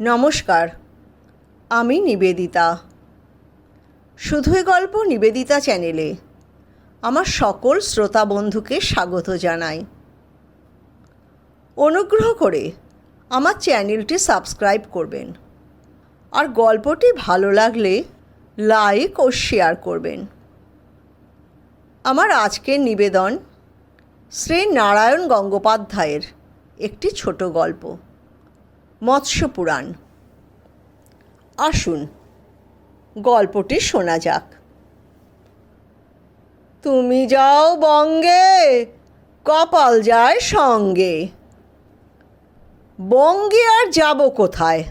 নমস্কার, আমি নিবেদিতা। শুধুই গল্প নিবেদিতা চ্যানেলে আমার সকল শ্রোতা বন্ধুকে স্বাগত জানাই। অনুগ্রহ করে আমার চ্যানেলটি সাবস্ক্রাইব করবেন আর গল্পটি ভালো লাগলে লাইক ও শেয়ার করবেন। আমার আজকের নিবেদন শ্রী নারায়ণ গঙ্গোপাধ্যায়ের একটি ছোট গল্প। মৎস্য পুরাণ আসুন, গল্পটি শোনা যাক। তুমি যাও বঙ্গে, কপাল যায় সঙ্গে। বঙ্গে আর যাব কোথায়?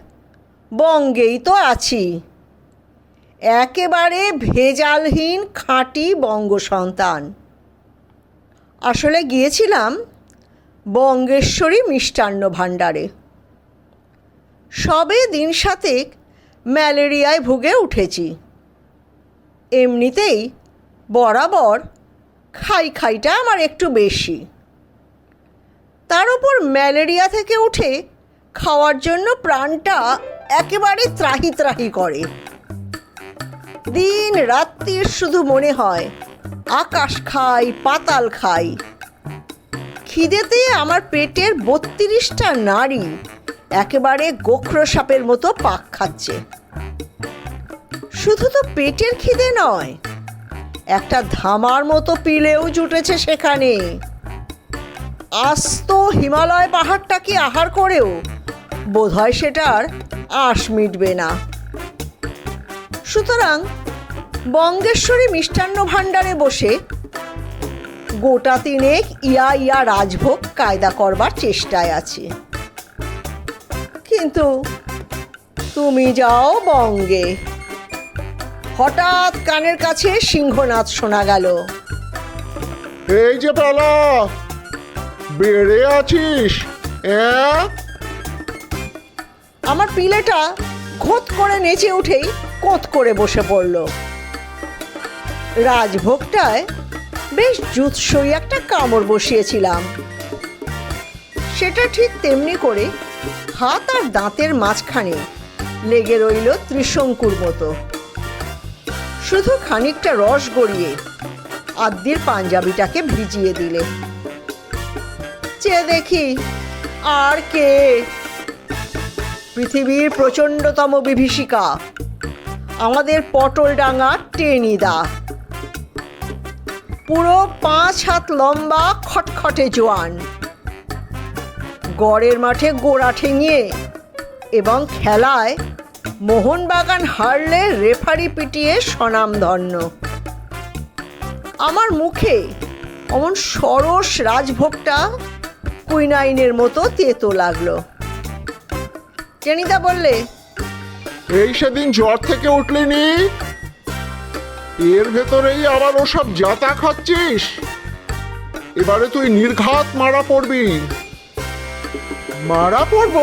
বঙ্গেই তো আছি। একেবারে ভেজালহীন, খাঁটি বঙ্গ সন্তান। আসলে গিয়েছিলাম বঙ্গেশ্বরী মিষ্টান্ন ভাণ্ডারে। সবে দিন সাতেক ম্যালেরিয়ায় ভুগে উঠেছি। এমনিতেই বরাবর খাই খাইটা আমার একটু বেশি। তার উপর ম্যালেরিয়া থেকে উঠে খাওয়ার জন্য প্রাণটা একেবারে ত্রাহি ত্রাহি করে। দিন রাত্রির শুধু মনে হয় আকাশ খাই, পাতাল খাই। খিদেতে আমার পেটের বত্রিশটা নারী একেবারে গোখরো সাপের মতো পাক খাচ্ছে। শুধু তো পেটের খিদে নয়, একটা ধামার মতো পিলেও জুটেছে সেখানে। আস্ত হিমালয় পাহাড়টা কি আহার করেও বোধহয় সেটার আশ মিটবে না। সুতরাং বঙ্গেশ্বরী মিষ্টান্ন ভাণ্ডারে বসে গোটা তিনেক ইয়া ইয়া রাজভোগ কায়দা করবার চেষ্টায় আছি। কিন্তু তুমি যাও বঙ্গে। হঠাৎ কানের কাছে সিংহনাথ শোনা গেল। এই যে পেলা বেড়ে আছিস আমার পিলেটা ঘোত করে নেচে উঠেই কোত করে বসে পড়ল। রাজভোগটায় বেশ জুৎসই একটা কামড় বসিয়েছিলাম। সেটা ঠিক তেমনি করে হাত আর দাঁতের মাঝখানে লেগে রইল ত্রিশঙ্কুর মতো। শুধু খানিকটা রস গড়িয়ে আদ্যির পাঞ্জাবিটাকে ভিজিয়ে দিলে। চেয়ে দেখি আর কে? পৃথিবীর প্রচণ্ডতম বিভীষিকা, আমাদের পটলডাঙ্গা টেনিদা। পুরো পাঁচ হাত লম্বা খটখটে জোয়ান। গড়ের মাঠে গোড়া ঠেঙিয়ে এবং খেলায় মোহনবাগান হারলে রেফারি পিটিয়ে স্বনামধন্য। আমার মুখে অমন সরস রাজভোগটা কুইনাইনের মতো তেতো লাগল। টেনিদা বললে, এই সেদিন জ্বর থেকে উঠলি নি এর ভেতরেই আবার ওসব জাতা খাচ্ছিস। এবারে তুই নির্ঘাত মারা পড়বি। মারা পড়ব?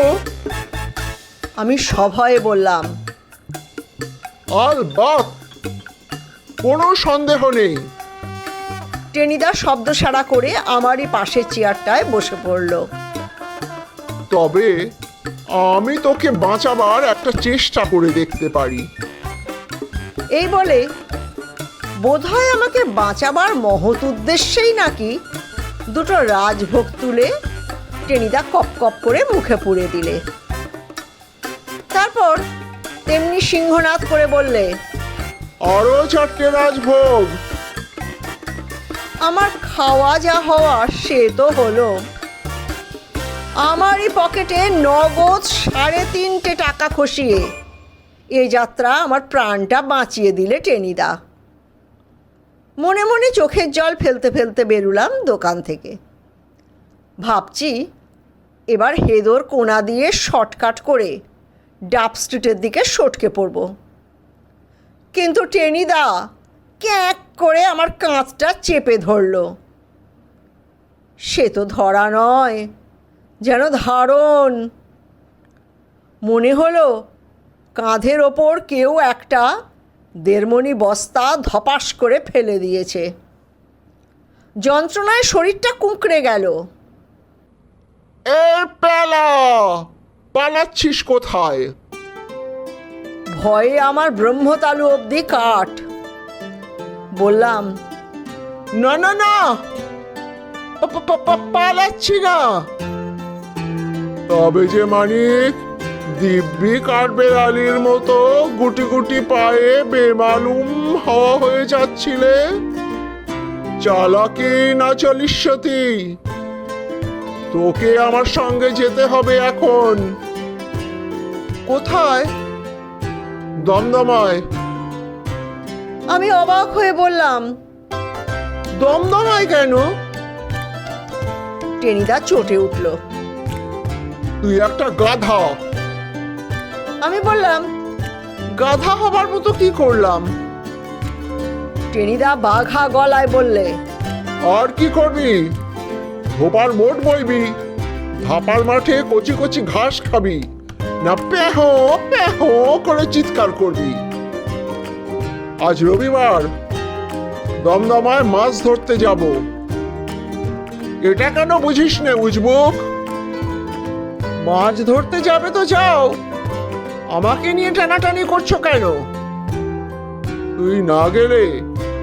আমি সভয়ে বললাম। আল বাত কোনো সন্দেহ নেই। টেনিদা শব্দ সারা করে আমারই পাশের চেয়ারটায় বসে পড়ল। তবে আমি তোকে বাঁচাবার একটা চেষ্টা করে দেখতে পারি। এই বলে বোধহয় আমাকে বাঁচাবার মহৎ উদ্দেশ্যেই নাকি দুটো রাজভোগ তুলে টেনিদা কপ কপ করে মুখে পুড়ে দিলে। তারপর তেমনি সিংহনাথ করে বললে আরও চারটে রাজভোগ। আমার খাওয়া যা হওয়া সে তো হলো। আমারই পকেটে নগদ সাড়ে তিনটে টাকা খসিয়ে। এ যাত্রা আমার প্রাণটা বাঁচিয়ে দিলে টেনিদা। মনে মনে চোখের জল ফেলতে ফেলতে বেরুলাম দোকান থেকে। ভাবছি এবার হেদর কোনা দিয়ে শর্টকাট করে ডাব স্ট্রিটের দিকে সটকে পড়ব। কিন্তু টেনিদা, ক্যাঁক করে আমার কাঁচটা চেপে ধরলো। সে তো ধরা নয়, যেন ধারণ। মনে হলো কাঁধের ওপর কেউ একটা দেড়মণি বস্তা ধপাস করে ফেলে দিয়েছে। যন্ত্রণায় শরীরটা কুঁকড়ে গেল। এ পেলা পালাচ্ছিস কোথায়? ভয়ে আমার ব্রহ্মতালু অবধি কাঠ বললাম না না না পালাচ্ছি না। তবে যে মানিক দিব্যি কাঠবেড়ালির মতো গুটি গুটি পায়ে বেমালুম হওয়া হয়ে যাচ্ছিলে চালাকি না চলিষ্যতি তোকে আমার সঙ্গে যেতে হবে এখন। কোথায়? দমদমায়। আমি অবাক হয়ে বললাম। দমদমায় কেন? টেনিদা চটে উঠল। তুই একটা গাধা। আমি বললাম গাধা হবার মতো কি করলাম? টেনিদা বাঘা গলায় বললে আর কি করবি? ধোপার মোট বইবি। ধাপার মাঠে কচি কচি ঘাস খাবি। না পেহ পেহ করে চিৎকার করবি। আজ রবিবার, দমদমায় মাছ ধরতে যাব। এটা কেন বুঝিস না উজবুক? মাছ ধরতে যাবে তো যাও। আমাকে নিয়ে টানাটানি করছ কেন? তুই না গেলে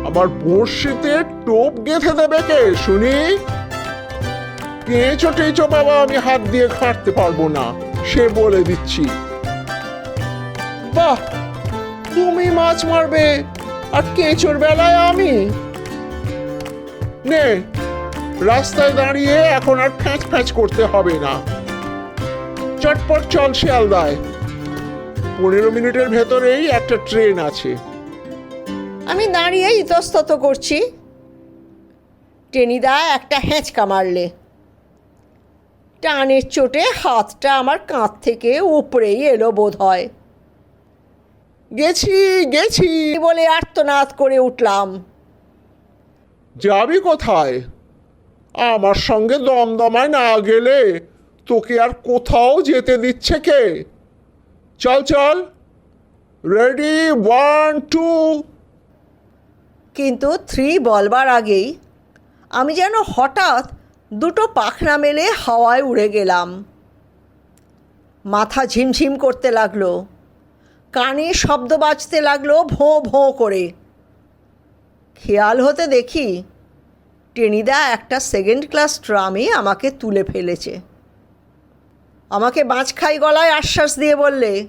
আমার বড়শিতে টোপ গেঁথে দেবে কে, শুনি? কেঁচো টেঁচো বাবা, আমি হাত দিয়ে খাটতে পারব না, সে বলে দিচ্ছি। বাহ, তুমি মাছ মারবে, আর কেঁচোর বেলায় আমি? নে, রাস্তায় দাঁড়িয়ে এখন আর ফ্যাঁচ ফ্যাঁচ করতে হবে না। চটপট চল শিয়ালদায়। পনেরো মিনিটের ভেতরেই একটা ট্রেন আছে। আমি দাঁড়িয়ে ইতস্তত করছি। টেনিদা একটা হেঁচকা মারলে। টানের চোটে হাতটা আমার কাঁধ থেকে উপরেই এলো বোধ হয় গেছি গেছি বলে আর্তনাদ করে উঠলাম। যাবি কোথায়? আমার সঙ্গে দমদমায় না গেলে তোকে আর কোথাও যেতে দিচ্ছে কে? চল চল। রেডি ওয়ান টু কিন্তু থ্রি বলবার আগেই আমি যেন হঠাৎ দুটো পাখনা মেলে হাওয়ায় উড়ে গেলাম। মাথা ঝিমঝিম করতে লাগল। কানে শব্দ বাজতে লাগল ভোঁ ভোঁ করে। খেয়াল হতে দেখি টেনিদা একটা সেকেন্ড ক্লাস ট্রামে আমাকে তুলে ফেলেছে। আমাকে বাঁচখাই গলায় আশ্বাস দিয়ে বললে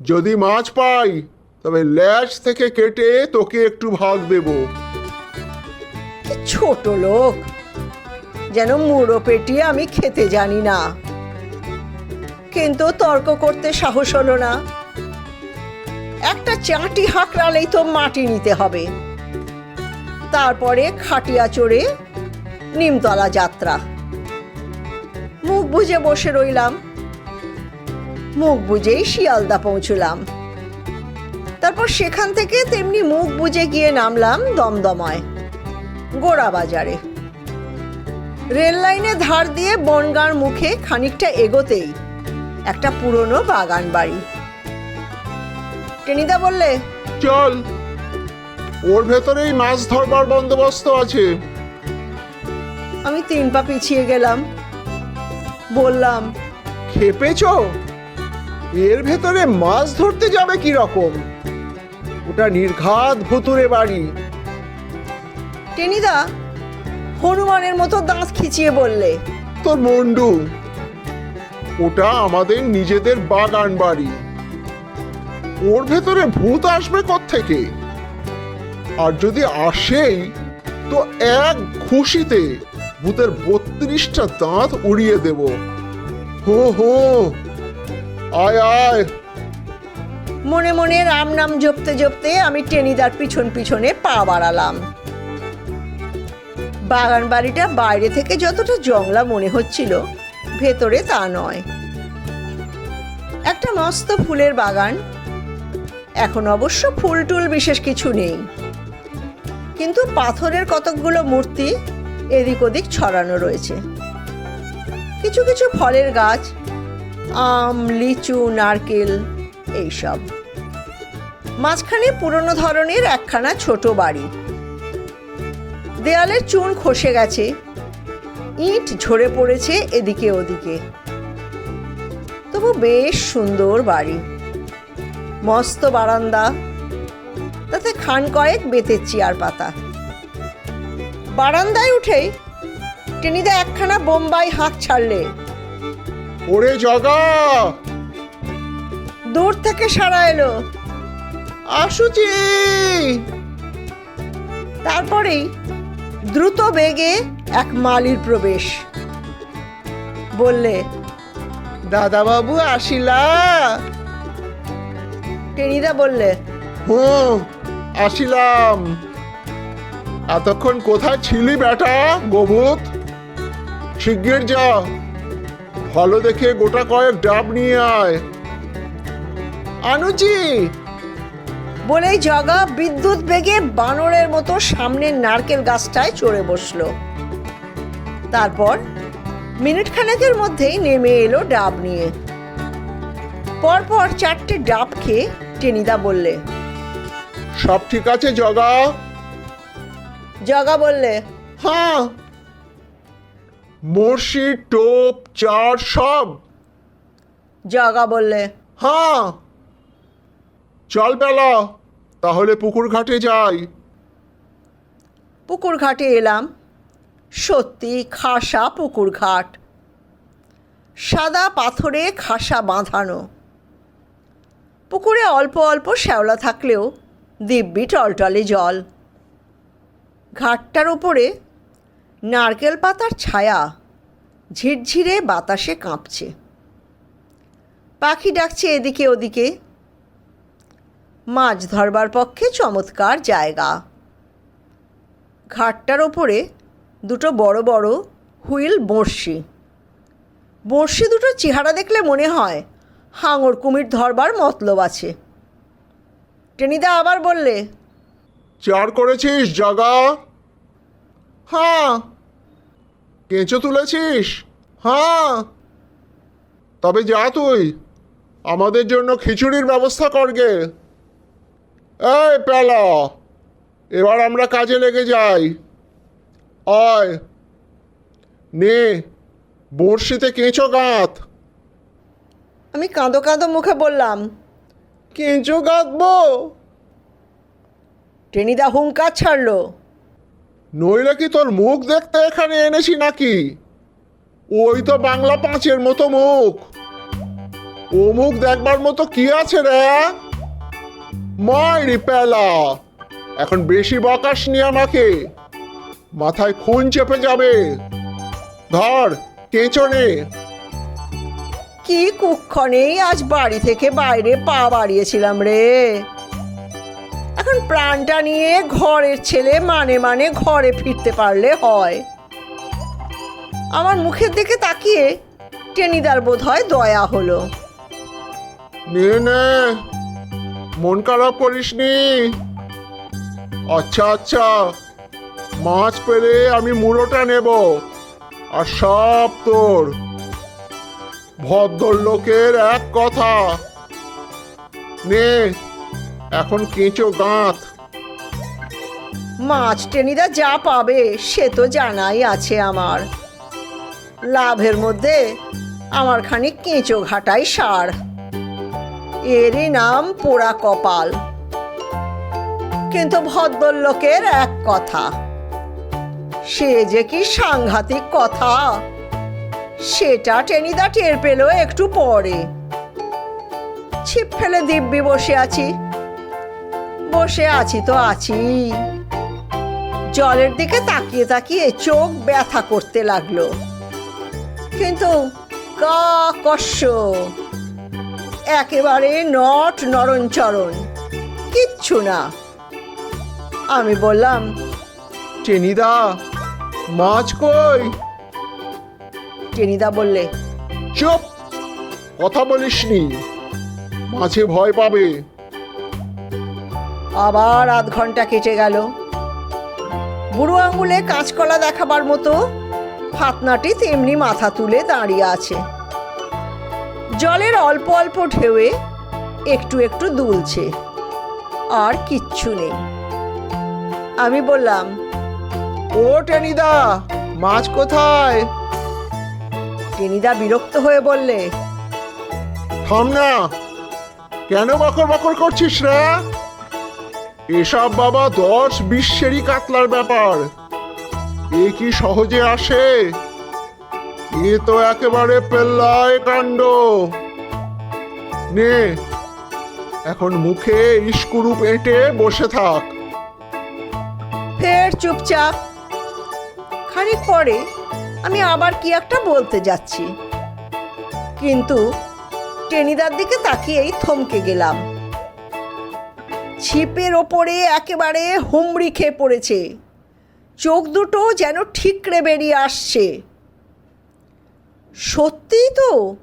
যদি মাছ পাই তবে ল্যাচ থেকে কেটে তোকে একটু ভাগ দেব। ছোট লোক! যেন মুড়ো পেটিয়ে আমি খেতে জানি না। কিন্তু তর্ক করতে সাহস হলো না। একটা চাটি হাঁকড়ালেই তো মাটি নিতে হবে। তারপরে খাটিয়া চড়ে নিমতলা যাত্রা। মুখ বুজে বসে রইলাম। মুখ বুজেই শিয়ালদা পৌঁছলাম। তারপর সেখান থেকে তেমনি মুখ বুজে গিয়ে নামলাম দমদমায় গোড়া বাজারে রেল লাইনে ধার দিয়ে বনগাঁর মুখে খানিকটা এগোতেই একটা পুরনো বাগান বাড়ি। টেনিদা বললে চল ওর ভেতরেই মাছ ধরবার বন্দোবস্ত আছে। আমি তিন পা পিছিয়ে গেলাম। বললাম খেপেছ? এর ভেতরে মাছ ধরতে যাবে কি রকম? ওটা নির্ঘাত ভুতুরে বাড়ি। টেনিদা হনুমানের মতো দাঁত খিচিয়ে বললে তোর মন্ডু ওটা আমাদের নিজেদের বাগান বাড়ি। ওর ভেতরে ভূত আসবে থেকে আর যদি আসেই তো এক খুশিতে ভূতের বত্রিশটা দাঁত উড়িয়ে দেব। হো হো আয় আয়। মনে মনে রাম নাম জপতে জপতে আমি টেনিদার পিছন পিছনে পা বাড়ালাম। বাগান বাড়িটা বাইরে থেকে যতটা জংলা মনে হচ্ছিল, ভেতরে তা নয়। একটা মস্ত ফুলের বাগান। এখন অবশ্য ফুল টুল বিশেষ কিছু নেই। কিন্তু পাথরের কতকগুলো মূর্তি এদিক ওদিক ছড়ানো রয়েছে। কিছু কিছু ফলের গাছ, আম, লিচু, নারকেল, এইসব। মাঝখানে পুরনো ধরনের একখানা ছোট বাড়ি। দেয়ালের চুন খসে গেছে। ইট ঝরে পড়েছে এদিকে ওদিকে। তবু বেশ সুন্দর বাড়ি। মস্ত বারান্দা। তাতে খান কয়েক বেতের চেয়ার পাতা। বারান্দায় উঠেই টেনিদা একখানা বোম্বাই হাঁক ছাড়লে। ওরে জগা! দূর থেকে সারা এলো। আসুচি! তারপরেই দ্রুত বেগে এক মালির প্রবেশ। বললে দাদাবাবু আসিলা? টেনিদা বললে হুম আসিলাম। এতক্ষণ কোথায় ছিলি বেটা গোবুত? শিগগির যা ভালো দেখে গোটা কয়েক ডাব নিয়ে আয়। আনুজি বলেই জগা বিদ্যুৎ বেগে বানরের মতো সামনের নারকেল গাছটায় চড়ে বসল। তারপর মিনিট খানেকের মধ্যেই নেমে এলো ডাব নিয়ে। পরপর চারটে ডাব খেয়ে টেনিদা বললে সব ঠিক আছে জগা? জগা বললে হ্যাঁ। মর্সি টোপ চার সব? জগা বললে হ্যাঁ। চল বেলা। তাহলে পুকুর ঘাটে যাই। পুকুর ঘাটে এলাম। সত্যি খাসা পুকুর ঘাট। সাদা পাথরে খাসা বাঁধানো। পুকুরে অল্প অল্প শ্যাওলা থাকলেও দিব্যি টলটলে জল। ঘাটটার উপরে নারকেল পাতার ছায়া ঝিরঝিরে বাতাসে কাঁপছে। পাখি ডাকছে এদিকে ওদিকে। মাছ ধরবার পক্ষে চমৎকার জায়গা। ঘাটটার ওপরে দুটো বড় বড় হুইল বড়শি। বড়শি দুটো চেহারা দেখলে মনে হয় হাঙর কুমির ধরবার মতলব আছে। টেনিদা আবার বললে চার করেছিস জগা? হ্যাঁ। কেঁচো তুলেছিস? হ্যাঁ। তবে যা তুই। আমাদের জন্য খিচুড়ির ব্যবস্থা করগে এই পেলা এবার আমরা কাজে লেগে যাই। আয় নে বড়শিতে কেঁচো গাঁত। আমি কাঁদো কাঁদো মুখে বললাম কেঁচো গাঁথবো টেনিদা হুঙ্কার ছাড়লো। নইলে কি তোর মুখ দেখতে এখানে এনেছি নাকি? ওই তো বাংলা পাঁচের মতো মুখ। ও মুখ দেখবার মতো কি আছে রে মাইরি পেলা এখন বেশি বকাস নি আমাকে। মাথায় খুন চেপে যাবে। ধর কেঁচো নে। কি কুক্ষণেই আজ বাড়ি থেকে বাইরে পা বাড়িয়েছিলাম রে। এখন প্রাণটা নিয়ে ঘরের ছেলে মানে মানে ঘরে ফিরতে পারলে হয়। আমার মুখের দিকে তাকিয়ে টেনিদার বোধ হয় দয়া হলো। নে নে। মন খারাপ করিস নি? আচ্ছা আচ্ছা। মাছ পেলে আমি মুড়োটা নেব, আর সব তোর। ভদ্রলোকের এক কথা। নে, এখন কেঁচো গাঁত। মাছ টেনিদা যা পাবে, সে তো জানাই আছে আমার। লাভের মধ্যে আমার খানিক কেঁচো ঘাটাই সার। এরই নাম পোড়া কপাল। কিন্তু ভদ্রলোকের এক কথা, সে যে কি সাংঘাতিক কথা, সেটা টেনিদা টের পেল একটু পরে। ছিপ ফেলে দিব্যি বসে আছি বসে আছি তো আছি। জলের দিকে তাকিয়ে তাকিয়ে চোখ ব্যথা করতে লাগল। কিন্তু কষ্ট একেবারে নট নরণচরণ কিচ্ছু না। আমি বললাম টেনিদা মাছ কই? টেনিদা বললে চুপ কথা বলিসনি মাছে ভয় পাবে। আবার আধ ঘণ্টা কেটে গেল। বুড়ো আঙুলে কাঁচকলা দেখাবার মতো ফাতনাটি তেমনি মাথা তুলে দাঁড়িয়ে আছে। জলের অল্প অল্প ঢেউয়ে একটু একটু দুলছে। আর কিচ্ছু নেই। আমি বললাম ও টেনিদা মাছ কোথায়? টেনিদা বিরক্ত হয়ে বললে থাম না কেন বকর বকর করছিস রে? এসব বাবা দশ বিশ্বেরই কাতলার ব্যাপার। এ কি সহজে আসে? এ তো একেবারে পেল্লায় কাণ্ড। নে, এখন মুখে ইস্কুরু পেটে বসে থাক। ফের চুপচাপ। খানিক পরে আমি আবার কি একটা বলতে যাচ্ছি। কিন্তু টেনিদার দিকে তাকিয়েই থমকে গেলাম। ছিপের ওপরে একেবারে হুমড়ি খেয়ে পড়েছে। চোখ দুটো যেন ঠিকরে বেরিয়ে আসছে। সত্যিই তো?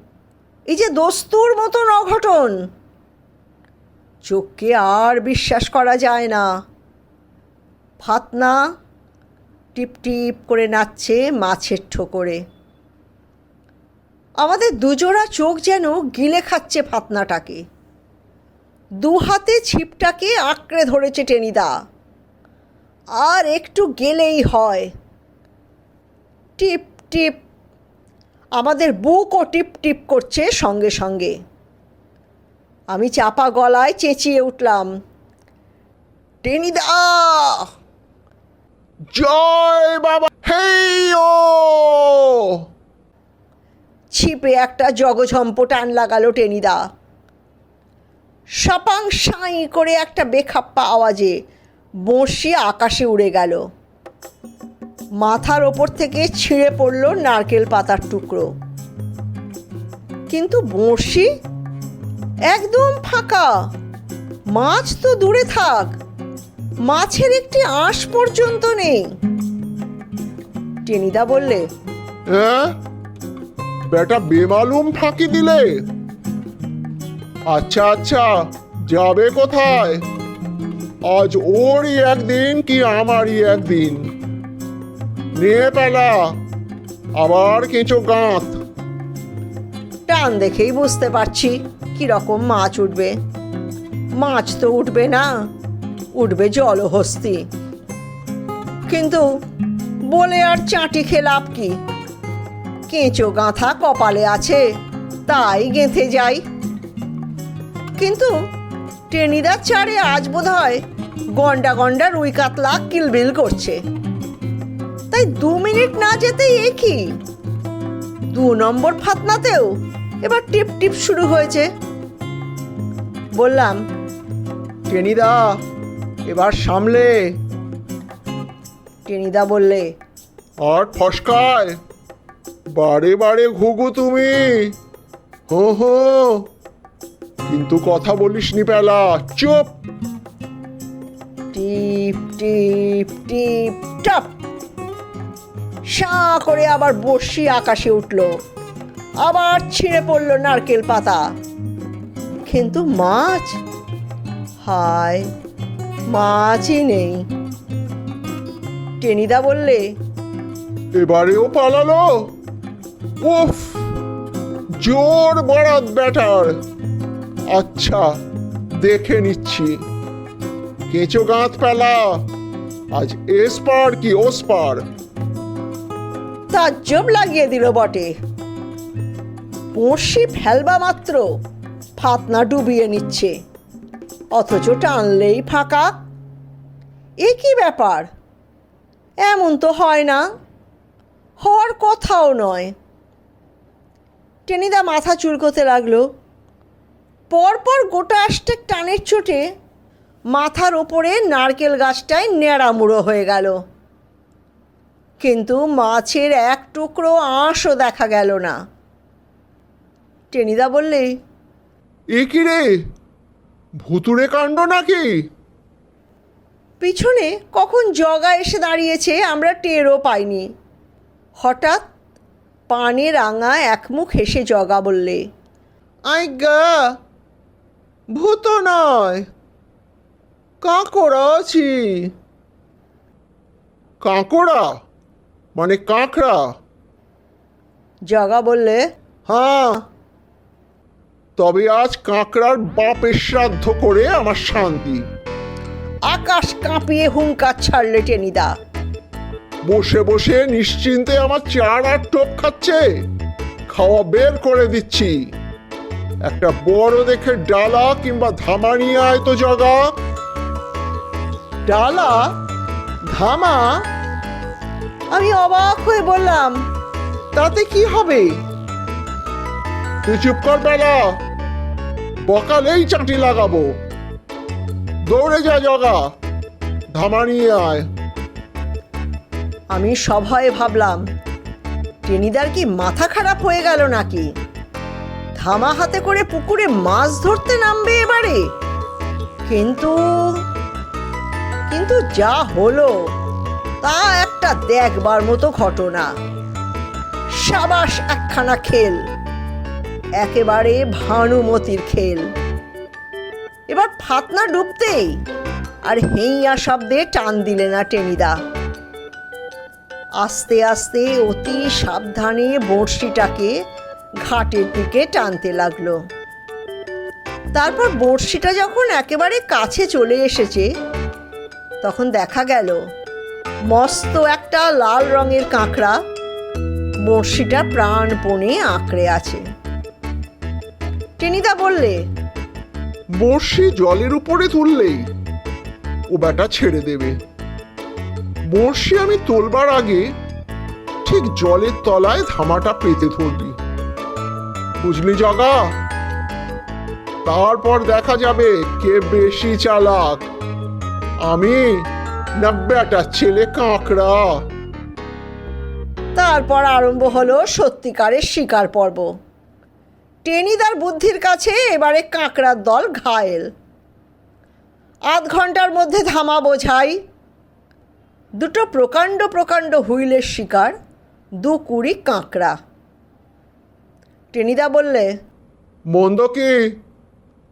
এই যে দস্তুর মতন অঘটন। চোখকে আর বিশ্বাস করা যায় না। ফাতনা টিপ টিপ করে নাচছে মাছের ঠোকরে। আমাদের দুজোড়া চোখ যেন গিলে খাচ্ছে ফাতনাটাকে। দু হাতে ছিপটাকে আঁকড়ে ধরেছে টেনিদা। আর একটু গেলেই হয়। টিপ টিপ আমাদের বুকও টিপ টিপ করছে সঙ্গে সঙ্গে। আমি চাপা গলায় চেঁচিয়ে উঠলাম টেনিদা! জয় বাবা হেই ও ছিপে একটা জগঝম্প টান লাগালো টেনিদা। সাপাং সাঁই করে একটা বেখাপ্পা আওয়াজে বঁড়শি আকাশে উড়ে গেল। মাথার ওপর থেকে ছিঁড়ে পড়ল নারকেল পাতার টুকরো। কিন্তু বঁড়শি একদম ফাঁকা। মাছ তো দূরে থাক, মাছের একটি আঁশ পর্যন্ত নেই। টেনিদা বললে হ্যাঁ? বেটা বেমালুম ফাঁকি দিলে? আচ্ছা আচ্ছা যাবে কোথায়? আজ ওরই একদিন কি আমারই একদিন? নিয়ে পেলা। আবার কেঁচো গাঁত। টান দেখেই বুঝতে পারছি কীরকম মাছ উঠবে। মাছ তো উঠবে না, উঠবে জলহস্তি। কিন্তু বলে আর চাটি খেলাপ কি? কেঁচো গাঁথা কপালে আছে, তাই গেঁথে যাই। কিন্তু টেনিদার চারে আজ বোধ হয় গন্ডা গন্ডা রুই কাতলা কিলবিল করছে। তাই দু মিনিট না যেতেই এ কি? দু নম্বর ফাতনাতেও এবার টিপ টিপ শুরু হয়েছে। বললাম টেনিদা এবার সামলে। টেনিদা বললে আর ফসকায় বারে বারে ঘুঘু তুমি। হো হো কিন্তু কথা বলিস নি পেলা চুপ। টিপ টিপ টিপ টপ। সাঁ করে আবার বর্ষি আকাশে উঠল। আবার ছিঁড়ে পড়ল নারকেল পাতা। কিন্তু মাছ? হায়, মাছই নেই। টেনিদা বললে, এবারেও পালালো? উফ, জোর বরাত ব্যাটার। আচ্ছা দেখে নিচ্ছি। কেঁচো গাঁত পেলা, আজ এস পার কি ওস পার তাজ্জব লাগিয়ে দিল বটে। বড়শি ফেলবা মাত্র, ফাতনা ডুবিয়ে নিচ্ছে। অথচ টানলেই ফাঁকা। এ কি ব্যাপার? এমন তো হয় না। হওয়ার কথাও নয়। টেনিদা মাথা চুলকোতে লাগল। পরপর গোটা আষ্টেক টানের চোটে মাথার ওপরে নারকেল গাছটায় নেড়ামুড়ো হয়ে গেল। কিন্তু মাছের এক টুকরো আঁশও দেখা গেল না। টেনিদা বললে এ কি রে? ভুতুরে কাণ্ড নাকি? পিছনে কখন জগা এসে দাঁড়িয়েছে আমরা টেরও পাইনি। হঠাৎ পানে রাঙা একমুখ হেসে জগা বললে আজ্ঞা ভূত নয় কাঁকড়া আছি কাঁকড়া? মানে কাঁকড়া। জগা বললে? হ্যাঁ। তবে আজ কাঁকড়ার বাপের শ্রাদ্ধ করে আমার শান্তি। আকাশ কাঁপিয়ে হুঙ্কার ছাড়লে টেনিদা। বসে বসে নিশ্চিন্তে আমার চার আর টোপ খাচ্ছে। খাওয়া বের করে দিচ্ছি। একটা বড় দেখে ডালা কিংবা ধামা নিয়ে আয় তো জগা। ডালা? ধামা? আমি অবাক হয়ে বললাম তাতে কি হবে? তুই চুপ কর বেলা বকালেই চাটি লাগাবো। দৌড়ে যা জগা। ধামা নিয়ে আয়। আমি সভায় ভাবলাম টেনিদার কি মাথা খারাপ হয়ে গেল নাকি? ধামা হাতে করে পুকুরে মাছ ধরতে নামবে এবারে? কিন্তু কিন্তু যা হলো তা একটা দেখবার মতো ঘটনা। সাবাস একখানা খেল। একেবারে ভানুমতির খেল। এবার ফাতনা ডুবতেই আর হেইয়া শব্দে টান দিলে না টেনিদা। আস্তে আস্তে অতি সাবধানে বড়শিটাকে ঘাটের দিকে টানতে লাগল। তারপর বড়শিটা যখন একেবারে কাছে চলে এসেছে, তখন দেখা গেল মস্ত একটা লাল রঙের কাঁকড়া। বড়শিটা প্রাণপণে আঁকড়ে আছে। টেনিদা বললে, বড়শি জলের উপরে তুললেই ও ব্যাটা ছেড়ে দেবে। বড়শি আমি তোলবার আগে ঠিক জলের তলায় ধামাটা পেতে ধরবি। বুঝলি জগা? তারপর দেখা যাবে কে বেশি চালাক। আমি না ব্যাটা ছেলে কাঁকড়া। তারপর আরম্ভ হলো সত্যিকারের শিকার পর্ব। টেনিদার বুদ্ধির কাছে এবারে কাঁকড়ার দল ঘায়েল। আধ ঘণ্টার মধ্যে ধামা বোঝাই দুটো প্রকাণ্ড প্রকাণ্ড হুইলের শিকার দু কুড়ি কাঁকড়া। টেনিদা বললে মন্দ কি?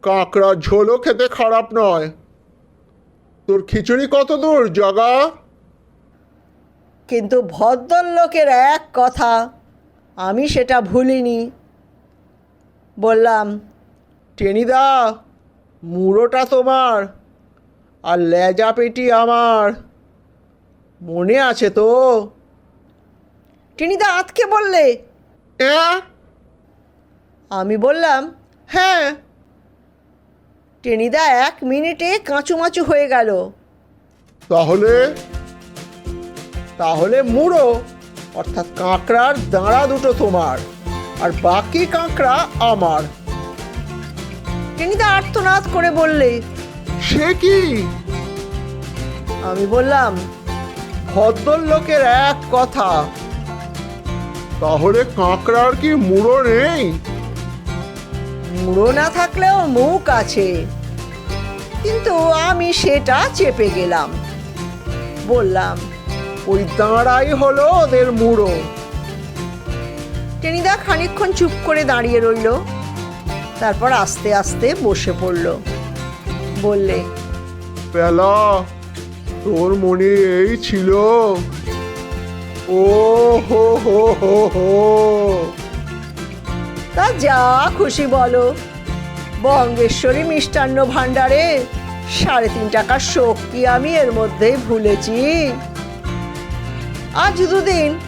কাঁকড়ার ঝোলও খেতে খারাপ নয়। তোর খিচুড়ি কত দূর জগা? কিন্তু ভদ্রলোকের এক কথা আমি সেটা ভুলিনি। বললাম টেনিদা মুড়োটা তোমার আর লেজা পেটি আমার। মনে আছে তো? টেনিদা আতকে বললে। আমি বললাম হ্যাঁ। টেনিদা এক মিনিটে কাঁচুমাচু হয়ে গেল। তাহলে? তাহলে মুড়ো অর্থাৎ কাঁকড়ার দাঁড়া দুটো তোমার আর বাকি কাঁকড়া আমার। টেনিদা আর্তনাদ করে বললে সে কি? আমি বললাম ভদ্রলোকের এক কথা। তাহলে কাঁকড়ার কি মুড়ো নেই? মুড়ো না থাকলেও মুখ আছে। কিন্তু আমি সেটা চেপে গেলাম। বললাম, ওই দাঁড়াই হলো ওদের মুড়ো। টেনিদা খানিকক্ষণ চুপ করে দাঁড়িয়ে রইল। তারপর আস্তে আস্তে বসে পড়ল। বললে, পেলা, তোর মনে এই ছিল? ও হো হো হো হো। তা যা খুশি বলো। বঙ্গেশ্বরী মিষ্টান্ন ভাণ্ডারে সাড়ে তিন টাকার শোক কি আমি এর মধ্যেই ভুলেছি। আজ দুদিন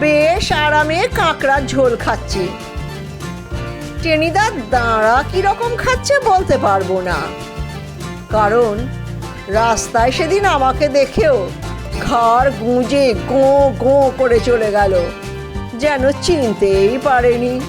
বেশ আরামে কাঁকড়ার ঝোল খাচ্ছি। টেনিদার দাঁড়া কীরকম খাচ্ছে বলতে পারব না। কারণ রাস্তায় সেদিন আমাকে দেখেও ঘাড় গুঁজে গোঁ গোঁ করে চলে গেল। যেন চিনতেই পারেনি।